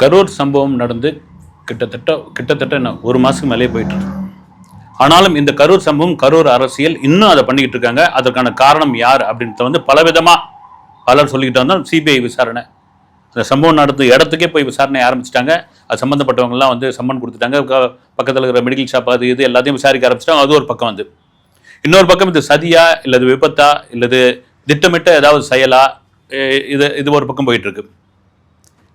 கரூர் சம்பவம் நடந்து கிட்டத்தட்ட கிட்டத்தட்ட என்ன ஒரு மாதத்துக்கு மேலே போயிட்டு இருக்கு. ஆனாலும் இந்த கரூர் சம்பவம் கரூர் அரசியல் இன்னும் அதை பண்ணிக்கிட்டு இருக்காங்க. அதற்கான காரணம் யார் அப்படின்றத வந்து பலவிதமாக பலர் சொல்லிக்கிட்டு வந்தால் சிபிஐ விசாரணை. அந்த சம்பவம் நடந்த இடத்துக்கே போய் விசாரணை ஆரம்பிச்சிட்டாங்க. அது சம்மந்தப்பட்டவங்கலாம் வந்து சம்மன் கொடுத்துட்டாங்க. பக்கத்தில் இருக்கிற மெடிக்கல் ஷாப் அது இது எல்லாத்தையும் விசாரிக்க ஆரம்பிச்சிட்டாங்க. அது ஒரு பக்கம் வந்து. இன்னொரு பக்கம் இது சதியா இல்லது விபத்தா இல்லது திட்டமிட்ட ஏதாவது செயலா இது இது ஒரு பக்கம் போயிட்டு இருக்கு.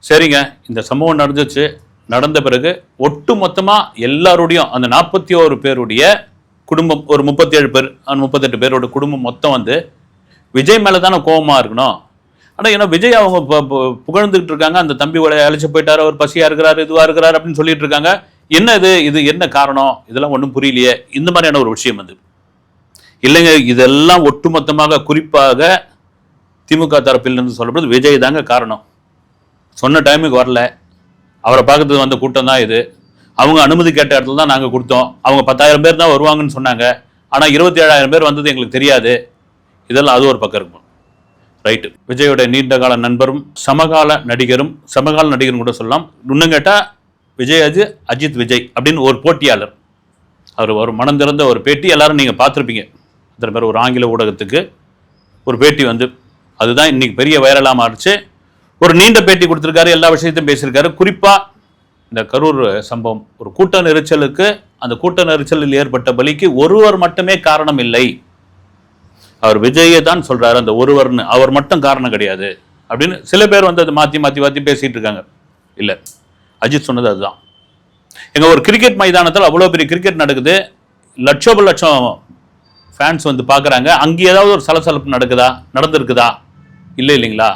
சரிங்க இந்த சம்பவம் நடந்துச்சு. நடந்த பிறகு ஒட்டு மொத்தமாக எல்லாருடையும் அந்த நாற்பத்தி ஓரு பேருடைய குடும்பம் ஒரு முப்பத்தேழு பேர் அந்த முப்பத்தெட்டு பேரோட குடும்பம் மொத்தம் வந்து விஜய் மேலே தானே கோபமாக இருக்கணும். ஆனால் ஏன்னா விஜய் அவங்க பு- புகழ்ந்துகிட்டு இருக்காங்க. அந்த தம்பி அழைச்சி போயிட்டார் அவர் பசியாக இருக்கிறார் இதுவாக இருக்கிறார் அப்படின்னு சொல்லிட்டு இருக்காங்க. என்ன இது? இது என்ன காரணம்? இதெல்லாம் ஒன்றும் புரியலையே. இந்த மாதிரியான ஒரு விஷயம் வந்து. இல்லைங்க இதெல்லாம் ஒட்டுமொத்தமாக குறிப்பாக திமுக தரப்பில் இருந்து சொல்லப்படுது. விஜய் தாங்க காரணம். சொன்ன டைமுக்கு வரல. அவரை பார்க்கறது வந்த கூட்டம் தான் இது. அவங்க அனுமதி கேட்ட இடத்துல தான் நாங்கள் கொடுத்தோம். அவங்க பத்தாயிரம் பேர் தான் வருவாங்கன்னு சொன்னாங்க. ஆனால் இருபத்தி ஏழாயிரம் பேர் வந்தது எங்களுக்கு தெரியாது. இதெல்லாம் அது ஒரு பக்கம் இருக்கும். ரைட்டு விஜயோட நீண்ட கால நண்பரும் சமகால நடிகரும் சமகால நடிகரும் கூட சொல்லலாம். இன்னும் கேட்டால் விஜய் அஜி அஜித் விஜய் அப்படின்னு ஒரு போட்டியாளர். அவர் ஒரு மனம் திறந்த ஒரு பேட்டி. எல்லாரும் நீங்கள் பார்த்துருப்பீங்க. அத்தனை பேர் ஒரு ஆங்கில ஊடகத்துக்கு ஒரு பேட்டி வந்து. அதுதான் இன்றைக்கி பெரிய வைரலாக மாறிச்சு. ஒரு நீண்ட பேட்டி கொடுத்துருக்காரு எல்லா விஷயத்தையும் பேசியிருக்காரு. குறிப்பாக இந்த கரூர் சம்பவம் ஒரு கூட்ட நெரிச்சலுக்கு அந்த கூட்ட நெரிச்சலில் ஏற்பட்ட பலிக்கு ஒருவர் மட்டுமே காரணம் இல்லை. அவர் விஜயை தான் சொல்கிறாரு அந்த ஒருவர்னு. அவர் மட்டும் காரணம் கிடையாது. அப்படின்னு சில பேர் வந்து அதை மாற்றி மாற்றி மாற்றி பேசிகிட்டு இருக்காங்க. இல்லை. அஜித் சொன்னது அதுதான். எங்கள் ஒரு கிரிக்கெட் மைதானத்தில் அவ்வளோ பெரிய கிரிக்கெட் நடக்குது. லட்சோப லட்சம் ஃபேன்ஸ் வந்து பார்க்குறாங்க. அங்கே ஏதாவது ஒரு சலசலப்பு நடக்குதா? நடந்திருக்குதா? இல்லை இல்லைங்களா?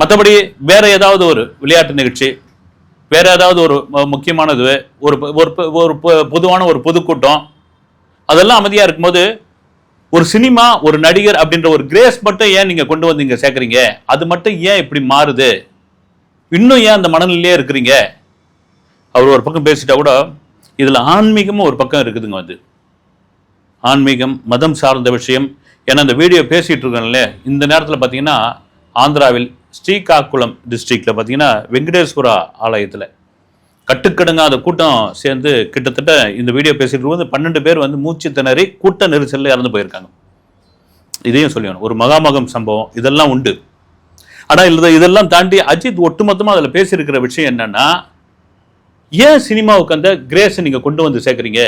மற்றபடி வேற ஏதாவது ஒரு விளையாட்டு நிகழ்ச்சி வேற ஏதாவது ஒரு முக்கியமானது ஒரு ஒரு ஒரு பொ- பொதுவான ஒரு பொதுக்கூட்டம் அதெல்லாம் அமைதியாக இருக்கும்போது ஒரு சினிமா ஒரு நடிகர் அப்படின்ற ஒரு கிரேஸ் மட்டும் ஏன் நீங்கள் கொண்டு வந்து இங்கே சேர்க்குறீங்க? அது மட்டும் ஏன் இப்படி மாறுது? இன்னும் ஏன் அந்த மனநிலையே இருக்கிறீங்க? அவர் ஒரு பக்கம் பேசிட்டா கூட இதில் ஆன்மீகமும் ஒரு பக்கம் இருக்குதுங்க வந்து ஆன்மீகம் மதம் சார்ந்த விஷயம். ஏன்னா அந்த வீடியோ பேசிகிட்டு இருக்கோம்ல இந்த நேரத்தில் பார்த்தீங்கன்னா ஆந்திராவில் ஸ்ரீகாக்குளம் டிஸ்ட்ரிக்டில் பார்த்தீங்கன்னா வெங்கடேஸ்வரா ஆலயத்தில் கட்டுக்கடுங்காத கூட்டம் சேர்ந்து கிட்டத்தட்ட இந்த வீடியோ பேசிட்டு வந்து பன்னெண்டு பேர் வந்து மூச்சு திணறி கூட்ட நெரிசலில் இறந்து போயிருக்காங்க. இதையும் சொல்லிடணும். ஒரு மகாமகம் சம்பவம் இதெல்லாம் உண்டு. ஆனால் இல்லை இதெல்லாம் தாண்டி அஜித் ஒட்டுமொத்தமாக அதில் பேசியிருக்கிற விஷயம் என்னன்னா ஏன் சினிமாவுக்கு அந்த கிரேஸை நீங்கள் கொண்டு வந்து சேர்க்குறீங்க?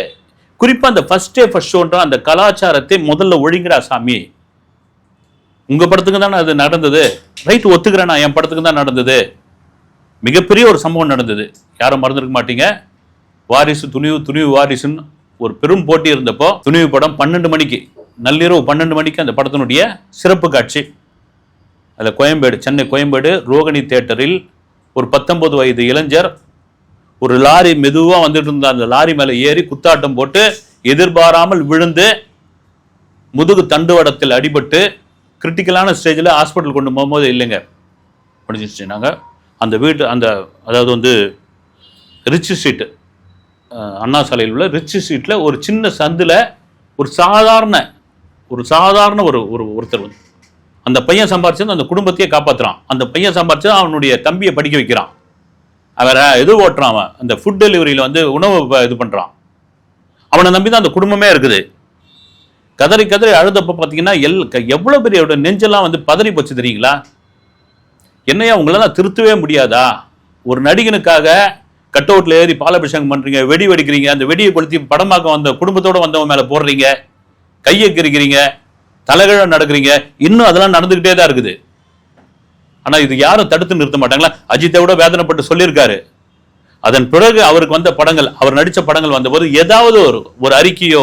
குறிப்பாக அந்த ஃபர்ஸ்ட் டே ஃபஸ்ட் ஷோன்ற அந்த கலாச்சாரத்தை முதல்ல ஒழுங்குறா சாமி. உங்கள் படத்துக்கு தானே அது நடந்தது? ரைட் ஒத்துக்கிறேன்? நான் என் படத்துக்கு தான் நடந்தது. மிகப்பெரிய ஒரு சம்பவம் நடந்தது. யாரும் மறந்துருக்க மாட்டீங்க. வாரிசு துணிவு துணிவு வாரிசுன்னு ஒரு பெரும் போட்டி இருந்தப்போ துணிவு படம் பன்னெண்டு மணிக்கு நள்ளிரவு பன்னெண்டு மணிக்கு அந்த படத்தினுடைய சிறப்பு காட்சி. அதில் கோயம்பேடு சென்னை கோயம்பேடு ரோகிணி தேட்டரில் ஒரு பத்தொன்பது வயது இளைஞர் ஒரு லாரி மெதுவாக வந்துட்டு இருந்த அந்த லாரி மேலே ஏறி குத்தாட்டம் போட்டு எதிர்பாராமல் விழுந்து முதுகு தண்டுவடத்தில் அடிபட்டு கிரிட்டிக்கலான ஸ்டேஜில் ஹாஸ்பிட்டல் கொண்டு போகும்போது இல்லைங்க. முடிஞ்சிச்சு நாங்கள் அந்த வீட்டு அந்த அதாவது வந்து ரிச் ஸ்ட்ரீட்டு அண்ணா சாலையில் உள்ள ரிச் ஸ்ட்ரீட்டில் ஒரு சின்ன சந்தில் ஒரு சாதாரண ஒரு சாதாரண ஒரு ஒரு ஒருத்தர் வந்து அந்த பையன் சம்பாரிச்சது அந்த குடும்பத்தையே காப்பாற்றுறான் அந்த பையன் சம்பாரிச்சது அவனுடைய தம்பியை படிக்க வைக்கிறான். அவரை எது ஓட்டுறான் அவன்? அந்த ஃபுட் டெலிவரியில் வந்து உணவு இது பண்ணுறான் அவனை நம்பி தான் அந்த குடும்பமே இருக்குது. கதறி கதறி அழுதப்ப பார்த்தீங்கன்னா எல் க- பெரிய நெஞ்செல்லாம் வந்து பதறி போச்சு தெரியுங்களா? என்னையா உங்களெல்லாம் திருத்தவே முடியாதா? ஒரு நடிகனுக்காக கட் அவுட்டில் ஏறி பாலாபிஷேகம் பண்ணுறீங்க வெடி வெடிக்கிறீங்க அந்த வெடியை கொளுத்தி படமாக்க வந்த குடும்பத்தோடு வந்தவன் மேலே போடுறீங்க கையை கிரிக்கிறீங்க தலைகழ நடக்கிறீங்க இன்னும் அதெல்லாம் நடந்துக்கிட்டே தான் இருக்குது. ஆனால் இது யாரும் தடுத்து நிறுத்த மாட்டாங்களா? அஜித்தை விட வேதனைப்பட்டு சொல்லியிருக்காரு. அதன் பிறகு அவருக்கு வந்த படங்கள் அவர் நடித்த படங்கள் வந்தபோது ஏதாவது ஒரு ஒரு அறிக்கையோ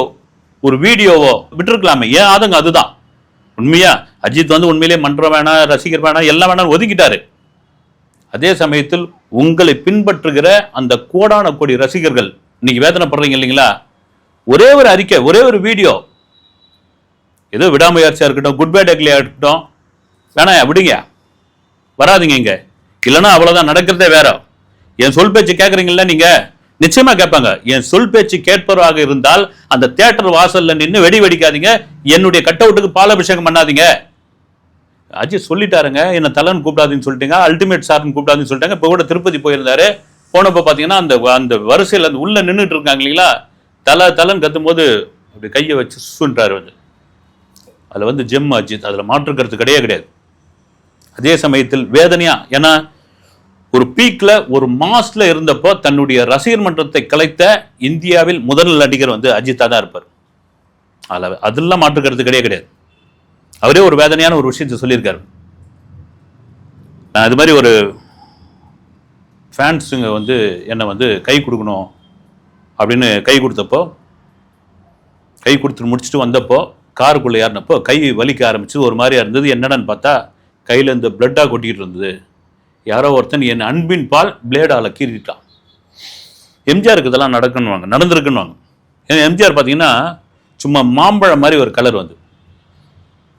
ஒரு வீடியோவோ விட்டுருக்கலாமே. ஏன்? ஆதங்கம் அதுதான். உண்மையா? அஜித் வந்து உண்மையிலேயே மன்றம் வேணாம் ரசிகர் வேணாம் எல்லாம் வேணாம் ஒதுக்கிட்டாரு அதே சமயத்தில் உங்களை பின்பற்றுகிற அந்த கோடான கோடி ரசிகர்கள் இன்னைக்கு வேதனைப்படுறீங்க இல்லைங்களா? ஒரே ஒரு அறிக்கை ஒரே ஒரு வீடியோ. ஏதோ விடாமுயற்சியாக இருக்கட்டும் குட் பை டெக்லியா இருக்கட்டும். வேணா விடுங்க. வராதீங்க இங்கே. இல்லைன்னா அவ்வளோதான் நடக்கிறதே வேற. என் சொல் பேச்சு கேட்குறீங்களா நீங்கள் நிச்சயமா கேட்பாங்க. என் சொல் பேச்சு கேட்பவராக இருந்தால் அந்த தியேட்டர் வாசல்ல நின்று வெடி வெடிக்காதீங்க. என்னுடைய கட் அவுட்டுக்கு பாலாபிஷேகம் பண்ணாதீங்க. அஜித் சொல்லிட்டாருங்க. என்ன தலன் கூப்பிடாதுன்னு சொல்லிட்டீங்க. அல்டிமேட் சார்னு கூப்பிடாதுன்னு சொல்லிட்டாங்க. இப்போ கூட திருப்பதி போயிருந்தாரு. போனப்போ பார்த்தீங்கன்னா அந்த அந்த வரிசையில் அந்த உள்ள நின்றுட்டு இருக்காங்க இல்லைங்களா? தலை தலைன்னு கத்தும் போது அப்படி கையை வச்சு சுன்றாரு வந்து. அதில் வந்து ஜெம் அஜித். அதில் மாற்றுக்கிறது கிடையாது கிடையாது. அதே சமயத்தில் வேதனையா? ஏன்னா ஒரு பீக்ல ஒரு மாஸ்ல இருந்தப்போ தன்னுடைய ரசிகர் மன்றத்தை கலைத்த இந்தியாவில் முதல் நடிகர் வந்து அஜித்தா தான் இருப்பார். அதில் அதெல்லாம் மாற்றுக்கிறது கிடையாது கிடையாது. அவரே ஒரு வேதனையான ஒரு விஷயத்தை சொல்லியிருக்காரு. நான் இது மாதிரி ஒரு ஃபேன்ஸுங்க வந்து என்னை வந்து கை கொடுக்கணும் அப்படின்னு கை கொடுத்தப்போ கை கொடுத்து முடிச்சுட்டு வந்தப்போ காருக்குள்ளே ஏறினப்போ கை வலிக்க ஆரம்பிச்சு ஒரு மாதிரியா இருந்தது. என்னடான்னு பார்த்தா கையில் இந்த பிளட்டாக கொட்டிக்கிட்டு இருந்தது. யாரோ ஒருத்தன் என் அன்பின் பால் பிளேடால் கீறிட்டான். எம்ஜிஆருக்கு இதெல்லாம் நடக்கணுவாங்க நடந்திருக்குன்னுவாங்க. ஏன்னா எம்ஜிஆர் பார்த்தீங்கன்னா சும்மா மாம்பழம் மாதிரி ஒரு கலர் வந்து.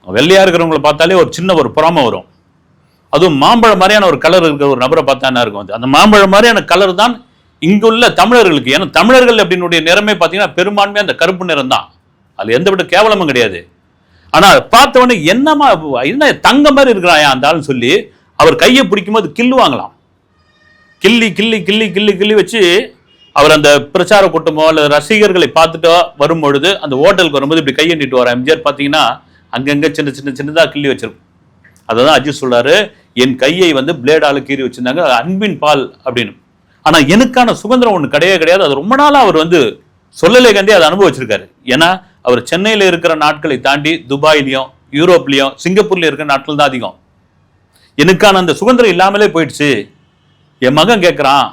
வெள்ளையாக இருக்கிறவங்கள பார்த்தாலே ஒரு சின்ன ஒரு புறாம வரும். அதுவும் மாம்பழம் மாதிரியான ஒரு கலர் இருக்கிற ஒரு நபரை பார்த்தா என்ன இருக்கும் அது? அந்த மாம்பழம் மாதிரியான கலர் தான் இங்குள்ள தமிழர்களுக்கு. ஏன்னா தமிழர்கள் அப்படின்னுடைய நிறமே பார்த்தீங்கன்னா பெரும்பான்மையாக அந்த கருப்பு நிறம் தான் அது எந்த விட கேவலமும் கிடையாது. ஆனால் பார்த்தவொடனே என்னமா என்ன தங்க மாதிரி இருக்கிறாயா அந்த ஆள்னு சொல்லி அவர் கையை பிடிக்கும்போது கில்லுவாங்களாம் கிள்ளி கிள்ளி கிள்ளி கிள்ளி கிள்ளி வச்சு அவர் அந்த பிரச்சார கூட்டமோ அல்லது ரசிகர்களை பார்த்துட்டோ வரும்பொழுது அந்த ஹோட்டலுக்கு வரும்போது இப்படி கையை நீட்டு வர எம்ஜிஆர் பார்த்தீங்கன்னா அங்கங்கே சின்ன சின்ன சின்னதாக கிள்ளி வச்சிருக்கும். அதை தான் அஜித் சொல்றாரு. என் கையை வந்து பிளேடால கீறி வச்சிருந்தாங்க அன்பின் பால் அப்படின்னு. ஆனால் எனக்கான சுதந்திரம் ஒன்று கிடையவே கிடையாது. அது ரொம்ப நாளாக அவர் வந்து சொல்லலை கண்டி அதை அனுபவிச்சிருக்காரு. ஏன்னா அவர் சென்னையில் இருக்கிற நாட்களை தாண்டி துபாயிலையும் யூரோப்லேயும் சிங்கப்பூர்ல இருக்கிற நாட்கள் தான் அதிகம். எனக்கான அந்த சுதந்திரம் இல்லாமலே போயிடுச்சு. என் மகன் கேட்குறான்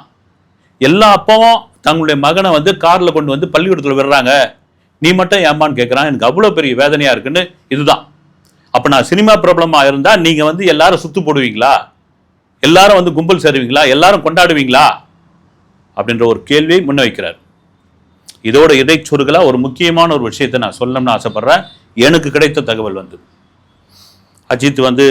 எல்லா அப்பாவும் தங்களுடைய மகனை வந்து காரில் கொண்டு வந்து பள்ளிக்கூடத்தில் விடுறாங்க. நீ மட்டும் ஏமான்னு கேட்குறான் எனக்கு அவ்வளோ பெரிய வேதனையாக இருக்குன்னு இதுதான். அப்போ நான் சினிமா பிரபலமாக இருந்தால் நீங்கள் வந்து எல்லாரும் சுத்து போடுவீங்களா? எல்லாரும் வந்து கும்பல் சேருவீங்களா? எல்லாரும் கொண்டாடுவீங்களா? அப்படின்ற ஒரு கேள்வியை முன்வைக்கிறார். இதோட இடைச்சொருகளா ஒரு முக்கியமான ஒரு விஷயத்தை நான் சொல்லணும்னு ஆசைப்பட்றேன். எனக்கு கிடைத்த தகவல் வந்து அஜித் வந்து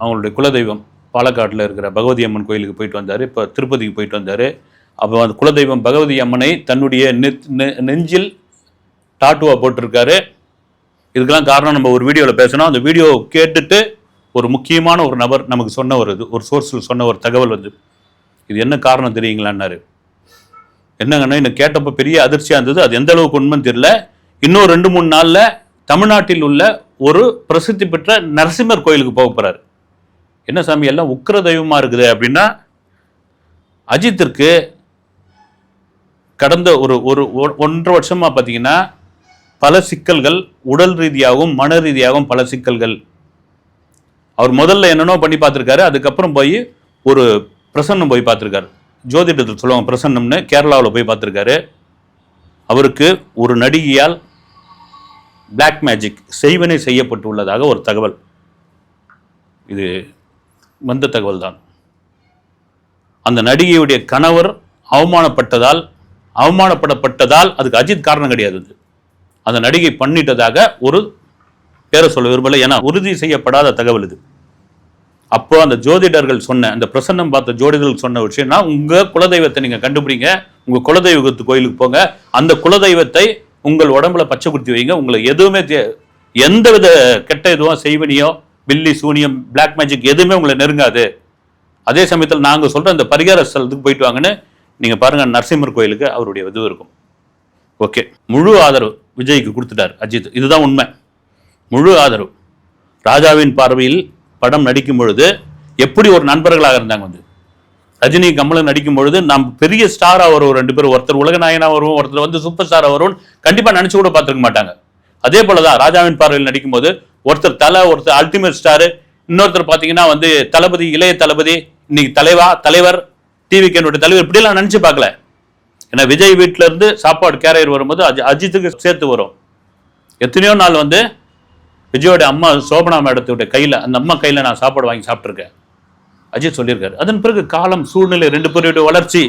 அவங்களுடைய குலதெய்வம் பாலக்காட்டில் இருக்கிற பகவதி அம்மன் கோயிலுக்கு போயிட்டு வந்தார். இப்போ திருப்பதிக்கு போயிட்டு வந்தார். அப்போ அந்த குலதெய்வம் பகவதி அம்மனை தன்னுடைய நெத்- நெஞ்சில் டாட்டுவா போட்டிருக்காரு. இதுக்கெல்லாம் காரணம் நம்ம ஒரு வீடியோவில் பேசணும். அந்த வீடியோவை கேட்டுட்டு ஒரு முக்கியமான ஒரு நபர் நமக்கு சொன்ன ஒரு இது ஒரு சோர்ஸில் சொன்ன ஒரு தகவல் வந்து இது என்ன காரணம் தெரியுங்களான்னாரு. என்னங்கன்னா எனக்கு கேட்டப்போ பெரிய அதிர்ச்சியாக இருந்தது. அது எந்த அளவுக்கு உண்மைன்னு தெரியல. இன்னும் ரெண்டு மூணு நாளில் தமிழ்நாட்டில் உள்ள ஒரு பிரசித்தி பெற்ற நரசிம்மர் கோயிலுக்கு போக போகிறாரு என்ன சாமி எல்லாம் உக்கிர தெய்வமாக இருக்குது அப்படின்னா அஜித்திற்கு கடந்த ஒரு ஒரு ஒ- ஒன்றரை வருஷமாக பார்த்தீங்கன்னா பல சிக்கல்கள் உடல் ரீதியாகவும் மன ரீதியாகவும் பல சிக்கல்கள். அவர் முதல்ல என்னென்னோ பண்ணி பார்த்துருக்காரு. அதுக்கப்புறம் போய் ஒரு பிரசன்னம் போய் பார்த்துருக்காரு. ஜோதிடத்தில் சொல்லுவாங்க பிரசன்னம்னு கேரளாவில் போய் பார்த்துருக்காரு. அவருக்கு ஒரு நடிகையால் பிளாக் மேஜிக் செய்வனை செய்யப்பட்டுள்ளதாக ஒரு தகவல். இது வந்த தகவல் தான் அந்த நடிகையுடைய கணவர் அவமானப்பட்டதால் அவமானப்படப்பட்டதால் அதுக்கு அஜித் காரணம் கிடையாது அந்த நடிகை பண்ணிட்டதாக ஒரு பேரை சொல்ல விரும்பல. ஏன்னா உறுதி செய்யப்படாத தகவல் இது. அப்போ அந்த ஜோதிடர்கள் சொன்ன அந்த பிரசன்னம் பார்த்த ஜோதிடர்கள் சொன்ன விஷயம்னா உங்கள் குலதெய்வத்தை நீங்கள் கண்டுபிடிங்க. உங்கள் குலதெய்வத்து கோயிலுக்கு போங்க. அந்த குலதெய்வத்தை உங்கள் உடம்புல பச்சை குத்தி வைங்க. உங்களை எதுவுமே எந்த வித கெட்ட இதுவும் செய்வனியோ பில்லி சூனியம் பிளாக் மேஜிக் எதுவுமே உங்களை நெருங்காது. அதே சமயத்தில் நாங்கள் சொல்கிற அந்த பரிகார ஸ்தலத்துக்கு போயிட்டு வாங்கன்னு நீங்கள் பாருங்கள் நரசிம்மர் கோயிலுக்கு அவருடைய இது இருக்கும். ஓகே. முழு ஆதரவு விஜய்க்கு கொடுத்துட்டார் அஜித். இதுதான் உண்மை. முழு ஆதரவு. ராஜாவின் பார்வையில் படம் நடிக்கும் பொழுது எப்படி ஒரு நண்பர்களாக இருந்தாங்க வந்து ரஜினி கமலன் நடிக்கும் பொழுது நாம் பெரிய ஸ்டாராக வரும் ரெண்டு பேரும். ஒருத்தர் உலக நாயனாக வருவோம் ஒருத்தர் வந்து சூப்பர் ஸ்டாராக வரும் கண்டிப்பாக நினச்சி கூட பார்த்துருக்க மாட்டாங்க. அதே போலதான் ராஜாவின் பார்வையில் நடிக்கும் போது ஒருத்தர் தலை ஒருத்தர் அல்டிமேட் ஸ்டாரு இன்னொருத்தர் பார்த்தீங்கன்னா வந்து தளபதி இளைய தளபதி இன்னைக்கு தலைவா தலைவர் டிவி என்னுடைய தலைவர் இப்படிலாம் நினச்சி பார்க்கல. ஏன்னா விஜய் வீட்டிலேருந்து இருந்து சாப்பாடு கேரியர் வரும்போது அஜி- அஜித்துக்கு சேர்த்து வரும். எத்தனையோ நாள் வந்து விஜயோட அம்மா சோபனா மேடத்துடைய கையில் அந்த அம்மா கையில் நான் சாப்பாடு வாங்கி சாப்பிட்ருக்கேன் அஜித் சொல்லியிருக்காரு. அதன் பிறகு காலம் சூழ்நிலை ரெண்டு பேருடைய வளர்ச்சி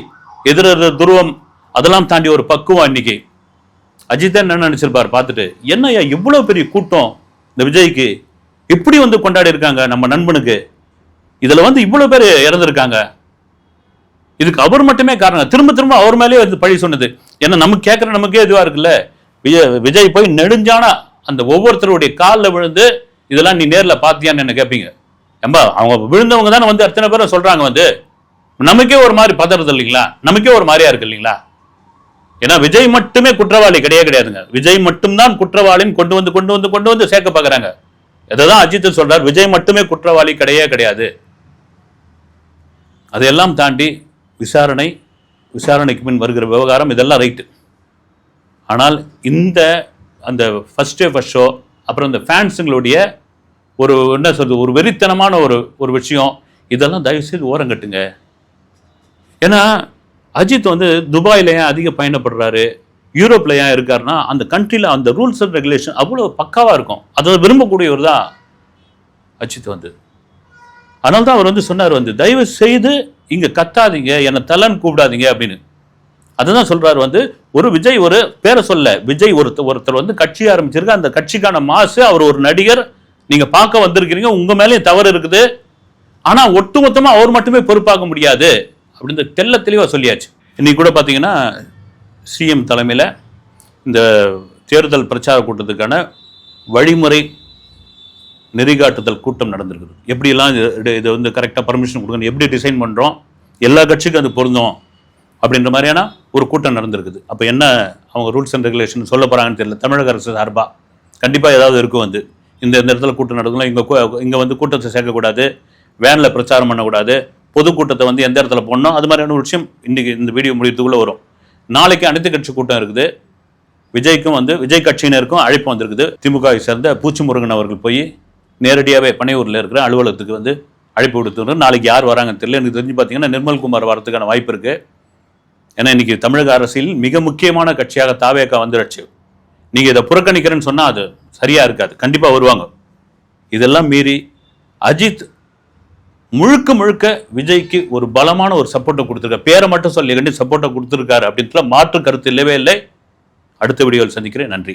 எதிர துருவம் அதெல்லாம் தாண்டி ஒரு பக்குவம் இன்னைக்கு அஜித் தான் என்ன நினைச்சிருப்பார் பார்த்துட்டு என்னய்யா இவ்வளோ பெரிய கூட்டம் இந்த விஜய்க்கு? இப்படி வந்து கொண்டாடி இருக்காங்க நம்ம நண்பனுக்கு? இதில் வந்து இவ்வளோ பேர் இறந்துருக்காங்க. இதுக்கு அவர் மட்டுமே காரணம். திரும்ப திரும்ப அவர் மேலேயே வந்து பழி சொன்னது. ஏன்னா நமக்கு கேட்குற நமக்கே இதுவாக இருக்குல்ல? விஜய் விஜய் போய் நெடுஞ்சானா அந்த ஒவ்வொருத்தருடைய காலில் விழுந்து இதெல்லாம் நீ நேரில் பார்த்தியான்னு என்ன கேட்பீங்க ஏம்பா அவங்க விழுந்தவங்க தானே வந்து அத்தனை பேரை சொல்றாங்க வந்து? நமக்கே ஒரு மாதிரி பதறது இல்லைங்களா? நமக்கே ஒரு மாதிரியா இருக்கு இல்லைங்களா? ஏன்னா விஜய் மட்டுமே குற்றவாளி கிடையாது கிடையாதுங்க. விஜய் மட்டும்தான் குற்றவாளின்னு கொண்டு வந்து கொண்டு வந்து கொண்டு வந்து சேர்க்க பார்க்கறாங்க. தான் அஜித் சொல்றார்? விஜய் மட்டுமே குற்றவாளி கிடையவே கிடையாது. அதையெல்லாம் தாண்டி விசாரணை விசாரணைக்கு பின் வருகிற விவகாரம் இதெல்லாம் ரைட்டு ஆனால் இந்த அந்த ஃபஸ்ட் டே ஷோ அப்புறம் இந்த ஃபேன்ஸுங்களுடைய ஒரு என்ன சொல்றது ஒரு வெறித்தனமான ஒரு ஒரு விஷயம். இதெல்லாம் தயவு செய்து ஓரங்கட்டுங்க ஏன்னா அஜித் வந்து துபாயில் ஏன் அதிக பயணப்படுறாரு? யூரோப்பில் ஏன் இருக்காருன்னா அந்த கண்ட்ரியில் அந்த ரூல்ஸ் அண்ட் ரெகுலேஷன் அவ்வளோ பக்காவாக இருக்கும். அதை விரும்பக்கூடியவர் தான் அஜித் வந்து. அதனால தான் அவர் வந்து சொன்னார் வந்து தயவு செய்து இங்கே கத்தாதீங்க என்னை தலன்னு கூப்பிடாதீங்க அப்படின்னு. அதை தான் சொல்கிறார் வந்து ஒரு விஜய் ஒரு பேரை சொல்ல விஜய் ஒருத்தர் ஒருத்தர் வந்து கட்சி ஆரம்பிச்சிருக்க. அந்த கட்சிக்கான மாசு அவர் ஒரு நடிகர் நீங்க பார்க்க வந்திருக்கிறீங்க உங்க மேலேயும் தவறு இருக்குது. ஆனா ஒட்டுமொத்தமா அவர் மட்டுமே பொறுப்பாக்க முடியாது அப்படின்னு தெள்ள தெளிவா சொல்லியாச்சு. இன்னைக்கு கூட பாத்தீங்கன்னா சிஎம் தலைமையில இந்த தேர்தல் பிரச்சார கூட்டத்துக்கான வழிமுறை நெறிகாட்டுதல் கூட்டம் நடந்திருக்குது. எப்படியெல்லாம் இது- இது வந்து கரெக்டாக பர்மிஷன் கொடுக்கணும் எப்படி டிசைன் பண்ணுறோம் எல்லா கட்சிக்கும் அது பொருந்தும் அப்படின்ற மாதிரியான ஒரு கூட்டம் நடந்திருக்குது. அப்போ என்ன அவங்க ரூல்ஸ் அண்ட் ரெகுலேஷன் சொல்ல போகிறாங்கன்னு தெரியல தமிழக அரசு சார்பாக கண்டிப்பாக ஏதாவது இருக்கும் வந்து. இந்த இந்த இடத்துல கூட்டம் நடக்கணும் இங்கே இங்கே வந்து கூட்டத்தை சேர்க்கக்கூடாது. வேனில் பிரச்சாரம் பண்ணக்கூடாது. பொதுக்கூட்டத்தை வந்து எந்த இடத்துல போடணும் அது மாதிரியான ஒரு விஷயம் இன்றைக்கி இந்த வீடியோ முடியறதுக்குள்ளே வரும். நாளைக்கு அனைத்து கட்சி கூட்டம் இருக்குது. விஜய்க்கும் வந்து விஜய் கட்சியினருக்கும் அழைப்பு வந்திருக்குது. திமுகவை சேர்ந்த பூச்சி முருகன் அவர்கள் போய் நேரடியாகவே பனையூரில் இருக்கிற அலுவலகத்துக்கு வந்து அழைப்பு விடுத்துருக்காரு நாளைக்கு யார் வராங்கன்னு தெரியல. எனக்கு தெரிஞ்சு பார்த்தீங்கன்னா நிர்மல்குமார் வரதுக்கான வாய்ப்பு இருக்குது ஏன்னா இன்றைக்கி தமிழக அரசியல் மிக முக்கியமான கட்சியாக தாவேக்கா வந்துடுச்சு நீங்க இதை புறக்கணிக்கிறேன்னு சொன்னா அது சரியா இருக்காது. கண்டிப்பாக வருவாங்க. இதெல்லாம் மீறி அஜித் முழுக்க முழுக்க விஜய்க்கு ஒரு பலமான ஒரு சப்போர்ட்டை கொடுத்துருக்காரு. பேரை மட்டும் சொல்லி கண்டி சப்போர்ட்டை கொடுத்துருக்காரு அப்படின்ற மாற்று கருத்து இல்லவே இல்லை. அடுத்த வீடியோவில் சந்திக்கிறேன். நன்றி.